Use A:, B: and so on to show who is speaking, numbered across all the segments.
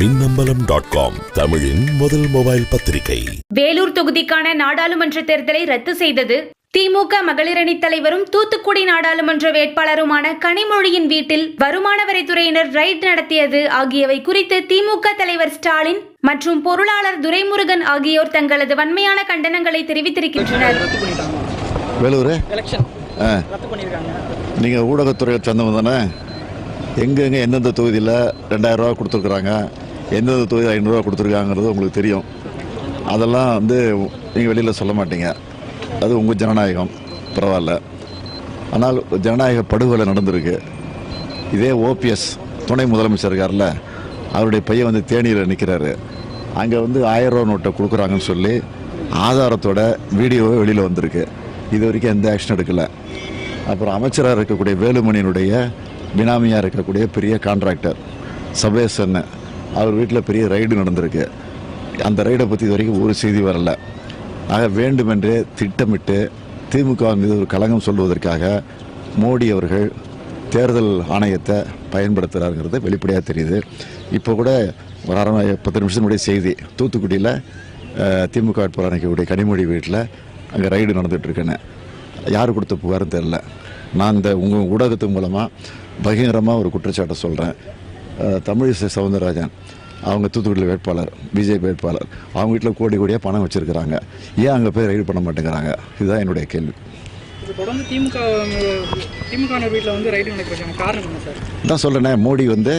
A: Minnambalam dot com தமிழின் முதல் mobile பத்திரிகை.
B: வேலூர் தொகுதிக்கான நாடாளுமன்ற தேர்தலை ரத்து செய்தது திமுக மகளிரணி தலைவரும் தூத்துக்குடி நாடாளுமன்ற வேட்பாளருமான கனிமொழியின் வீட்டில் வருமான வரித்துறையினர் ரைட் நடத்தியது ஆகியவை குறித்து திமுக தலைவர் ஸ்டாலின் மற்றும் பொருளாளர் துரைமுருகன் ஆகியோர் தங்களது வன்மையான கண்டனங்களை தெரிவித்திருக்கின்றனர்.
C: வேலூர்? நீங்கள் ஊடகத்துறையில் சேர்ந்தவங்க தானே? எங்கெங்கே எந்தெந்த தொகுதியில் ரெண்டாயிரம் ரூபா கொடுத்துருக்குறாங்க? எந்தெந்த தொகுதி ஐநூறுரூவா கொடுத்துருக்காங்கிறது உங்களுக்கு தெரியும். அதெல்லாம் வந்து நீங்கள் வெளியில் சொல்ல மாட்டீங்க. அது உங்கள் ஜனநாயகம். பரவாயில்ல. ஆனால் ஜனநாயக படுகொலை நடந்திருக்கு. இதே ஓபிஎஸ் துணை முதலமைச்சர் இருக்கார்ல அவருடைய பையன் வந்து தேனியில் நிற்கிறாரு அங்கே வந்து ஆயிரம் ரூபா நோட்டை கொடுக்குறாங்கன்னு சொல்லி ஆதாரத்தோட வீடியோவே வெளியில் வந்திருக்கு. இது வரைக்கும் எந்த ஆக்ஷன் எடுக்கலை. அப்புறம் அமைச்சராக இருக்கக்கூடிய வேலுமணியினுடைய பினாமியாக இருக்கக்கூடிய பெரிய கான்ட்ராக்டர் சபேசன்னு. அவர் வீட்டில் பெரிய ரைடு நடந்திருக்கு. அந்த ரைடை பற்றி இது வரைக்கும் ஒரு செய்தி வரல. ஆக வேண்டுமென்றே திட்டமிட்டு திமுக மீது ஒரு கலகம் சொல்வதற்காக மோடி அவர்கள் தேர்தல் ஆணையத்தை பயன்படுத்துகிறாருங்கிறது வெளிப்படையாக தெரியுது. இப்போ கூட ஒரு அரை பத்து நிமிஷத்தினுடைய செய்தி. தூத்துக்குடியில் திமுக வேட்பாளர் நிற்கக்கூடிய கனிமொழி வீட்டில் அங்கே ரைடு நடந்துகிட்ருக்கேன்னு யார் கொடுத்த புகாரும் தெரில நான் இந்த உங்கள் ஊடகத்து மூலமாக பகிரங்கமாக ஒரு குற்றச்சாட்டை சொல்கிறேன் தமிழிசை சவுந்தரராஜன் அவங்க தூத்துக்குடியில் வேட்பாளர் பிஜேபி வேட்பாளர் அவங்க வீட்டில் கோடி கோடியாக பணம் வச்சுருக்கிறாங்க. ஏன் அங்கே போய் ரைடு பண்ண மாட்டேங்கிறாங்க? இதுதான் என்னுடைய கேள்வி.
D: தொடர்ந்து திமுக திமுக வீட்டில் வந்து ரைடு நடக்கிறாங்க காரணம் என்ன சார்?
C: தான் சொல்கிறேனே மோடி வந்து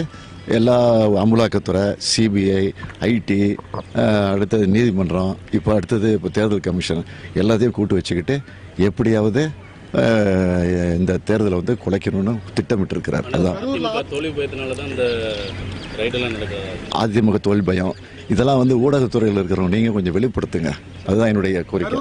C: எல்லா அமலாக்கத்துறை சிபிஐ ஐடி அடுத்தது நீதிமன்றம் இப்போ அடுத்தது இப்போ தேர்தல் கமிஷன் எல்லாத்தையும் கூட்டு வச்சுக்கிட்டு எப்படியாவது இந்த தேர்தலை வந்து குலைக்கணும்னு திட்டமிட்டிருக்கிறார். அதுதான்
E: அதிமுக தோல்வி
C: பயம். இதெல்லாம் வந்து ஊடகத்துறையில் இருக்கிறவங்க நீங்கள் கொஞ்சம் வெளிப்படுத்துங்க. அதுதான் என்னுடைய கோரிக்கை.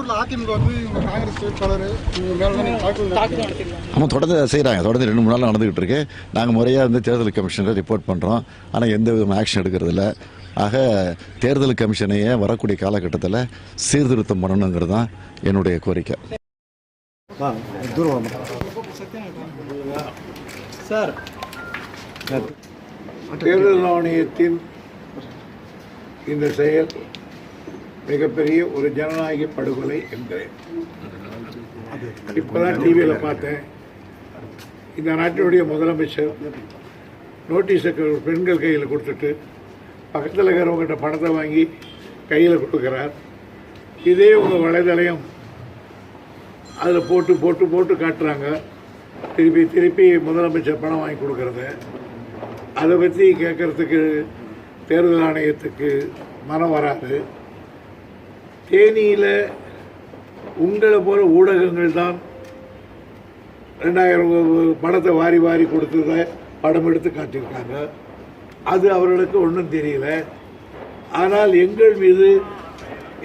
C: ஆமாம் தொடர்ந்து செய்கிறாங்க தொடர்ந்து ரெண்டு மூணு நாள் நடந்துகிட்டு இருக்கு. நாங்கள் முறையாக வந்து தேர்தல் கமிஷனில் ரிப்போர்ட் பண்ணுறோம் ஆனால் எந்த விதமான ஆக்ஷன் எடுக்கிறதில்ல ஆக தேர்தல் கமிஷனையே வரக்கூடிய காலகட்டத்தில் சீர்திருத்தம் பண்ணணுங்கிறது தான் என்னுடைய கோரிக்கை.
D: சார்.
F: தேர்தல் ஆணையத்தின் இந்த செயல் மிகப்பெரிய ஒரு ஜனநாயக படுகொலை என்கிறேன். இப்பதான் டிவியில் பார்த்தேன். இந்த நாட்டினுடைய முதலமைச்சர் நோட்டீஸை பெண்கள் கையில் கொடுத்துட்டு பக்கத்தில் இருக்கிறவங்ககிட்ட பணத்தை வாங்கி கையில் கொடுக்குறார். இதே உங்கள் வலைதளம் அதில் போட்டு போட்டு போட்டு காட்டுறாங்க. திருப்பி திருப்பி முதலமைச்சர் பணம் வாங்கி கொடுக்குறத. அதை பற்றி கேட்குறதுக்கு தேர்தல் ஆணையத்துக்கு மனம் வராது. தேனியில் உங்களை போல ஊடகங்கள் தான் ரெண்டாயிரம் பணத்தை வாரி வாரி கொடுத்தத படம் எடுத்து காட்டியிருக்காங்க. அது அவர்களுக்கு ஒன்றும் தெரியல. ஆனால் எங்கள் மீது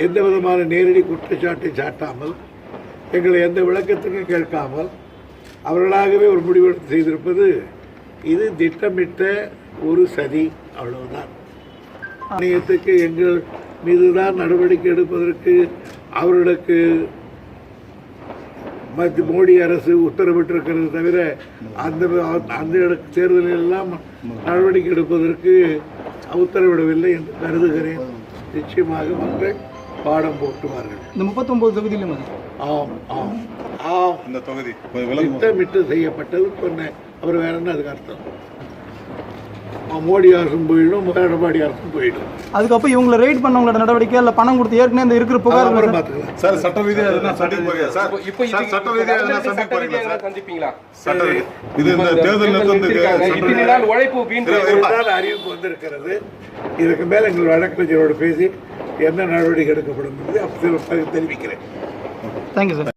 F: எந்த விதமான நேரடி குற்றச்சாட்டை சாட்டாமல் எங்களை எந்த விளக்கத்துக்கும் கேட்காமல் அவர்களாகவே ஒரு முடிவு செய்திருப்பது இது திட்டமிட்ட ஒரு சதி அவ்வளவுதான். ஆணையத்துக்கு எங்கள் மீதுதான் நடவடிக்கை எடுப்பதற்கு அவர்களுக்கு மத்திய மோடி அரசு உத்தரவிட்டிருக்கிறது தவிர அந்த அந்த தேர்தலில் எல்லாம் நடவடிக்கை எடுப்பதற்கு உத்தரவிடவில்லை என்று கருதுகிறேன். நிச்சயமாக மக்கள் பாடம் போட்டுவார்கள்
D: இந்த முப்பத்தொன்பது தொகுதியிலும்
F: ஆம் ஆம். ஆம்.
G: இந்த தொகுதி
F: திட்டமிட்டு செய்யப்பட்டது சொன்னேன் அப்புறம் வேற என்ன அதுக்கு அர்த்தம்? மோடி அரசும் போயிடும் எடப்பாடி அரசும் போயிடும்.
H: அதுக்கப்புறம் இவங்களை ரைட் பண்ணவங்களோட நடவடிக்கை இல்ல பணம் கொடுத்து ஏற்கனவே இந்த இருக்கிற புகார்
F: அப்புறம் பார்த்துக்கலாம்.
G: சார் சட்ட ரீதியா எதுனா சந்திக்க போறீங்க சார் சார் சட்ட ரீதியா எதுனா சந்திக்க சார்?
I: சந்திப்பீங்களா?
G: சட்ட இது இந்த தேர்தல்
I: இத்தனை நாள் உழைப்பு வீண்
F: அறிவிப்பு வந்திருக்கிறது. இதுக்கு மேல எங்கள் வழக்கறிஞரோடு பேசி என்ன நடவடிக்கை எடுக்கப்படும் என்பதை அப்போது தெரிவிக்கிறேன்.
H: Thank you sir